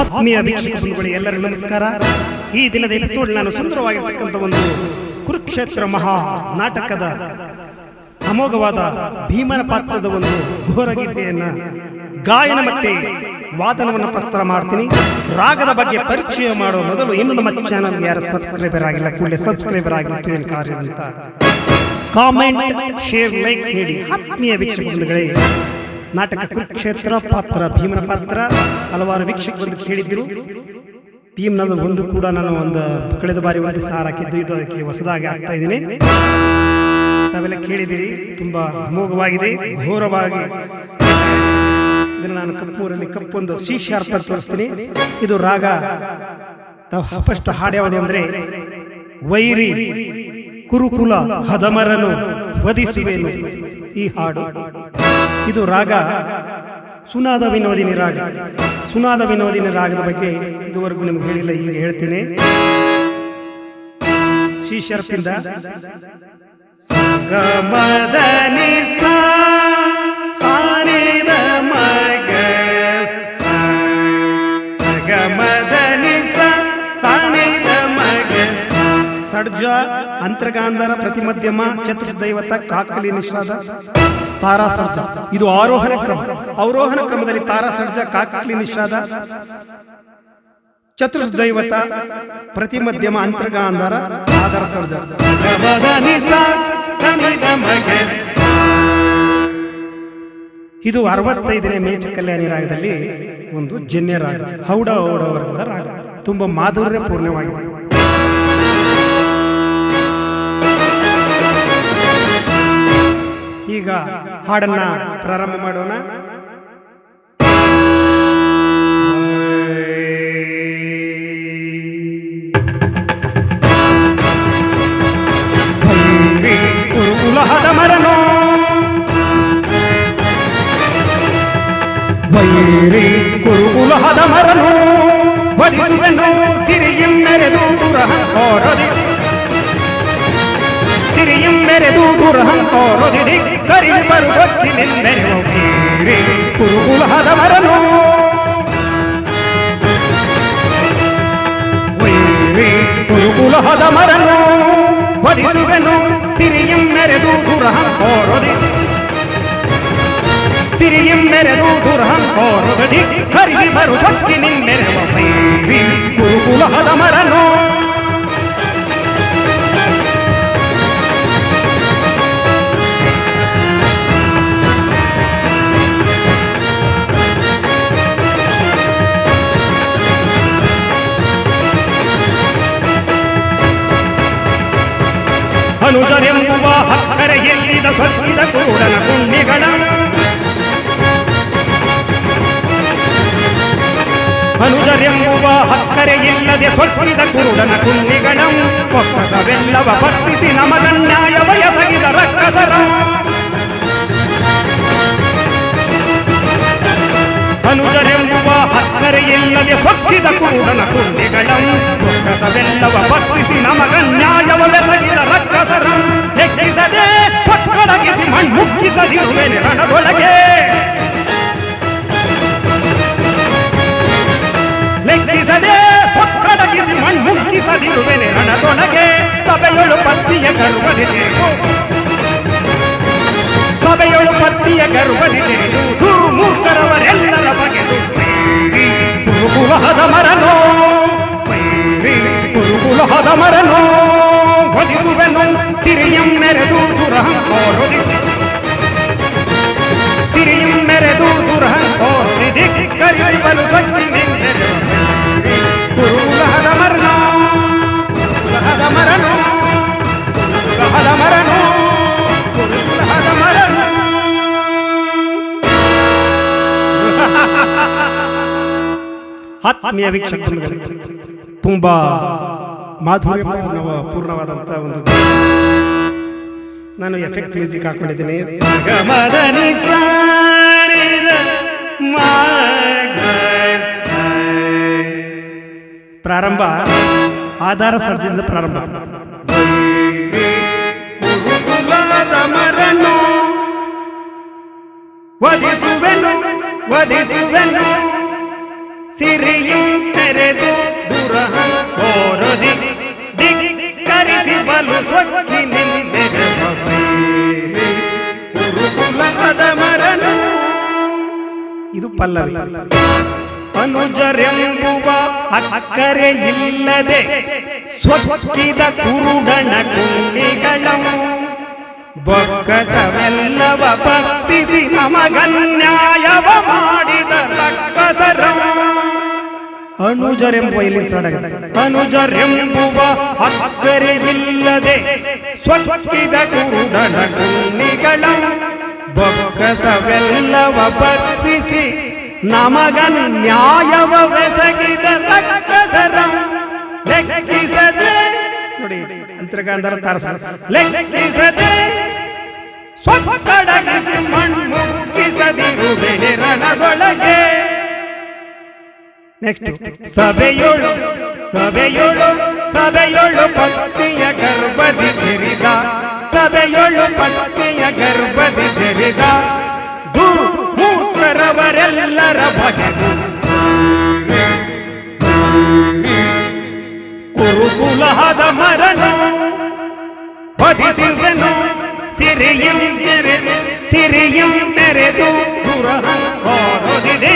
ಆತ್ಮೀಯ ವೀಕ್ಷಕ ಬಂಧುಗಳು ಎಲ್ಲರಿಗೂ ನಮಸ್ಕಾರ. ಈ ದಿನದ ಎಪಿಸೋಡ್ ನಾನು ಸುಂದರವಾಗಿರ್ತಕ್ಕಂಥ ಒಂದು ಕುರುಕ್ಷೇತ್ರ ಮಹಾ ನಾಟಕದ ಅಮೋಘವಾದ ಭೀಮನ ಪಾತ್ರದ ಒಂದು ಘೋರ ಗೀತೆಯನ್ನ ಗಾಯನ ಮತ್ತೆ ವಾದನವನ್ನು ಪ್ರಸ್ತಾರ ಮಾಡ್ತೀನಿ. ರಾಗದ ಬಗ್ಗೆ ಪರಿಚಯ ಮಾಡೋ ಮೊದಲು ಇನ್ನು ನಮ್ಮ ಚಾನಲ್ ಯಾರು ಸಬ್ಸ್ಕ್ರೈಬರ್ ಆಗಿಲ್ಲ, ಕೂಡಲೇ ಸಬ್ಸ್ಕ್ರೈಬರ್ ಆಗಿತ್ತು ಏನು ಕಾರ್ಯ ಅಂತ. ಕಾಮೆಂಟ್ ಶೇರ್ ಲೈಕ್ ನೀಡಿ. ಆತ್ಮೀಯ ವೀಕ್ಷಕ ಬಂಧುಗಳೇ ನಾಟಕ ಕುರುಕ್ಷೇತ್ರ, ಪಾತ್ರ, ಭೀಮನ ಪಾತ್ರ, ಹಲವಾರು ವೀಕ್ಷಕರು ಬಂದು ಕೇಳಿದ್ರು. ಭೀಮ್ನದ ಒಂದು ಕೂಡ ನಾನು ಒಂದು ಕಳೆದ ಬಾರಿ ಒಂದು ಸಾರ ಹಾಕಿದ್ದು ಇದು ಅದಕ್ಕೆ ಹೊಸದಾಗಿ ಆಗ್ತಾ ಇದ್ದೀನಿ. ತಾವೆಲ್ಲ ಕೇಳಿದಿರಿ ತುಂಬಾ ಅಮೋಘವಾಗಿದೆ, ಘೋರವಾಗಿ. ಇದನ್ನು ನಾನು ಕಪ್ಪೂರಲ್ಲಿ ಕಪ್ಪೊಂದು ಸಿ ಶಾರ್ಪ್ ತೋರಿಸ್ತೀನಿ. ಇದು ರಾಗ ಫಸ್ಟ್ ಹಾಡು ಯಾವುದು ಅಂದ್ರೆ, ವೈರಿ ಕುರುಕುಲ ಹದಮರನು ವಧಿಸುವೆನು. ಈ ಹಾಡು. ಇದು ರಾಗ ಸುನಾದ ವಿನೋದಿನಿ ರಾಗ ಸುನಾದ ವಿನೋದಿನಿ ರಾಗದ ಬಗ್ಗೆ ಇದುವರೆಗೂ ನಿಮ್ಗೆ ಹೇಳಿಲ್ಲ ಈಗ ಹೇಳ್ತೀನಿ ಶ್ರೀ ಶರ್ಪಿಂದ ಸಗಮದನಿ ಸಾ ಸ. ಸ ಸ. ಅಂತರ್ಗಾಂಧರ ಪ್ರತಿಮಧ್ಯಮ ಚತುರ್ದೈವತ ಕಾಕಲಿ ನಿಷಾದ ತಾರಾ ಸರ್ಜ ಇದು ಆರೋಹಣ ಕ್ರಮ. ಅವರೋಹಣ ಕ್ರಮದಲ್ಲಿ ತಾರಾ ಸರ್ಜ ಕಾಕಲಿ ನಿಷಾದ. ಚತುರ್ದೈವತ ಅಂತರ್ಗ ಅಂತರ್ಗಾಂಧರ ಆಧಾರ ಸರ್ಜ ಇದು ಅರವತ್ತೈದನೇ ಮೇಚ ಕಲ್ಯಾಣಿ ರಾಗದಲ್ಲಿ ಒಂದು ಜನ್ಯ ರಾಗ. ಹೌಡ ಹೌಡ ವರ್ಗದ ರಾಗ. ತುಂಬಾ ಮಾಧುರ್ಯ ಈಗ ಹಾಡನ್ನ ಪ್ರಾರಂಭ ಮಾಡೋಣ. ಬೈರಿ ಕುರುಕುಲಹದ ಮರನು. ಬಲಿಸುವೆನು ಸಿರಿಯಂ ಮೆರೆದು ದುರಹಂಕೋರದಿ ಸಿರಿಯಂ ಮೆರೆದು ದುರಹಂಕೋರದಿ ಕರಿ ಬರುವಕ್ಕಿನೆಂದೆರೆವು ವೈರಿ ಕುರುಕುಲಹದ ಮರನು ವೈರಿ ಕುರುಕುಲಹದ ಮರನು ವಧಿಸುವೆನು ಸಿರಿಯಂ ಮೆರೆದು ದುರಹಂಕೋರದಿ ಸಿರಿಯಂ ಮೆರೆದು ದುರಹಂಕೋರದಿ ಹರಿಸಿ ಬರು ಶಕ್ತಿ ನಿನ್ನೆರೆವ ವೈರಿ ಕುರುಕುಲಹದ ಮರನು ಅನುಜರೆಂಬುವ ಹಕ್ಕರೆ ಎಲ್ಲಿದ ಸ್ವರ್ಗಿದ ಕೂಡನ ಪುಣ್ಯಗಳ ಅನುಜರೆಂಬುವ ಹಕ್ಕರೆ ಇಲ್ಲದೆ ಸ್ವರ್ಗಿದ ಕುರುಡನ ಕುನ್ನಿಗಳಂ ಒಕ್ಕಸವೆಲ್ಲವ ಭಕ್ಷಿಸಿ ನಮಗನ್ಯಾಯ ವಯಸಗಿದ ರಕ್ಕಸರ ಅನುಜರೆಂಬುವ ಹಕ್ಕರೆ ಇಲ್ಲದೆ ಸ್ವರ್ಗಿದ ಕುರುಡನ ಕುನ್ನಿಗಳಂ ಒಕ್ಕಸವೆಲ್ಲವ ಭಕ್ಷಿಸಿ ನಮಗನ್ಯಾಯವ ಬೆಸಗಿದ ರಕ್ಕಸರ ಹೆಕ್ಕಿಸದೆ ಸೊಕ್ಕಡಗಿಸಿ ಮಣ್ಣುಕ್ಕಿಸದಿರುವೆನೆ ರಣದೊಳಗೆ ಲೆಕ್ಕಿಸದೆ ಪಕ್ಕಡಗಿಸಿ ಮಣ್ಣುಕ್ಕಿಸದಿರುವೆನೆ ರಣದೊಳಗೆ ಸಭೆಯೊಳು ಪತ್ತಿಯ ಗರ್ವದಿ ಜೇನು ಸಭೆಯೊಳು ಪತ್ತಿಯ ಗರ್ವದಿ ಕುರುಕುಲಹದ ಮರನೋ ವೈರಿ ಕುರುಕುಲಹದ ಮರನೋ ವಧಿಸುವೆನು ಸಿರಿಯಂ ಆತ್ಮೀಯ ವೀಕ್ಷಕ ತುಂಬಾ ಮಾಧುರ್ಯ ಪೂರ್ಣವಾದಂಥ ಒಂದು ನಾನು ಎಫೆಕ್ಟ್ ಮ್ಯೂಸಿಕ್ ಹಾಕೊಂಡಿದ್ದೀನಿ. ಪ್ರಾರಂಭ, ಆಧಾರ ಸರ್ಜಿಂದ ಪ್ರಾರಂಭ ವಧಿಸುವೆನು ವಧಿಸುವೆನು ಸಿರಿಯು ತೆರೆದು ದುರಹ ಕೋರದಿ ಧಿಕ್ಕರಿಸಿ ಬಲು ಸೊಕ್ಕಿ ನಿನ್ನೆಗೆ ಕುರುಕುಲದ ಮರಣ ಇದು ಪಲ್ಲವಿ. ಅನುಜರೆಂಬುವ ಅಕ್ಕರೆ ಇಲ್ಲದೆ ಸ್ವಸ್ವಕ್ಕಿದ ಕುರುಡನ ಕುಂಡಿಗಳವು ಬೊಕ್ಕಸವೆಲ್ಲವ ಭಕ್ಷಿಸಿ ನಮಗನ್ಯಾಯ. ಅನುಜರೆಂಬುವ ಇಲ್ಲಿ ಸ್ಟಾರ್ಟ್ ಅನುಜರೆಂಬುವ ಅಕ್ಕರೆ ಇಲ್ಲದೆ ಸ್ವತ್ತಿದ ಕುರುಡನ ಕುಂಡಿಗಳ ಬೊಕ್ಕಸವೆಲ್ಲವ ಭಕ್ಷಿಸಿ ನಮಗ ನ್ಯಾಯವ ಬೆಸಗಿದ ರಕ್ಕಸರ ಲೆಕ್ಕಿಸದೆ. ನೋಡಿ, ಅಂತರಗಾಂಧರ ತಾರಸ ಲೆಕ್ಕಿಸದೆ. ಸ್ವತ್ತಡಗಿಸಿ ಮಣ್ಣು ಕಿಸದಿರುವೆ ರಣದೊಳಗೆ ನೆಕ್ಸ್ಟ್ ಸಭೆಯೊಳು ಸಭೆಯೊಳು ಸಭೆಯೊಳು ಪಟ್ಟಿಯ ಗರ್ಭದಿ ಜರಿದ. ಸಭೆಯೊಳು ಪಟ್ಟಿಯ ಗರ್ಭದಿ ಜರಿದ. ಧೂ ಮೂತ್ರರವರೆಲ್ಲರ ಬಗೆದು. ಕುರುಕುಲಹದ ಮರಣ ಬದಿಸಿದನು. ಸಿರಿಯಂ ಜರೆದು ಸಿರಿಯಂ ಮೆರೆದು ದುರಹಂಕಾರದಿದೆ ಹರಿಸಿ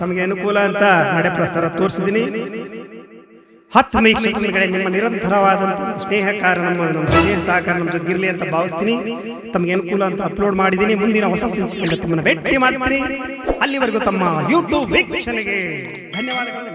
ತಮಗೆ ಅನುಕೂಲ ಅಂತ ನಡೆ ಪ್ರಸ್ತಾರ ತೋರಿಸಿದ್ದೀನಿ. ಹತ್ತು ವೀಕ್ಷಕರುಗಳೇ ನಿಮ್ಮ ನಿರಂತರವಾದಂತಹ ಸ್ನೇಹ ಸ್ನೇಹಕಾರ ನಮ್ಮ ನಮ್ಮ ಸ್ನೇಹ ಸಹಕಾರ ನಮ್ಮ ಜೊತೆಗಿರಲಿ ಅಂತ ಭಾವಿಸ್ತೀನಿ. ತಮಗೆ ಅನುಕೂಲ ಅಂತ ಅಪ್ಲೋಡ್ ಮಾಡಿದ್ದೀನಿ. ಮುಂದಿನ ಹೊಸ ಸಂಚಿಕೆಯಲ್ಲಿ ತಮ್ಮನ್ನು ಭೇಟಿ ಮಾಡ್ತೀನಿ. ಅಲ್ಲಿವರೆಗೂ ತಮ್ಮ ಯೂಟ್ಯೂಬ್ ವೀಕ್ಷಣೆಗೆ ಧನ್ಯವಾದಗಳು.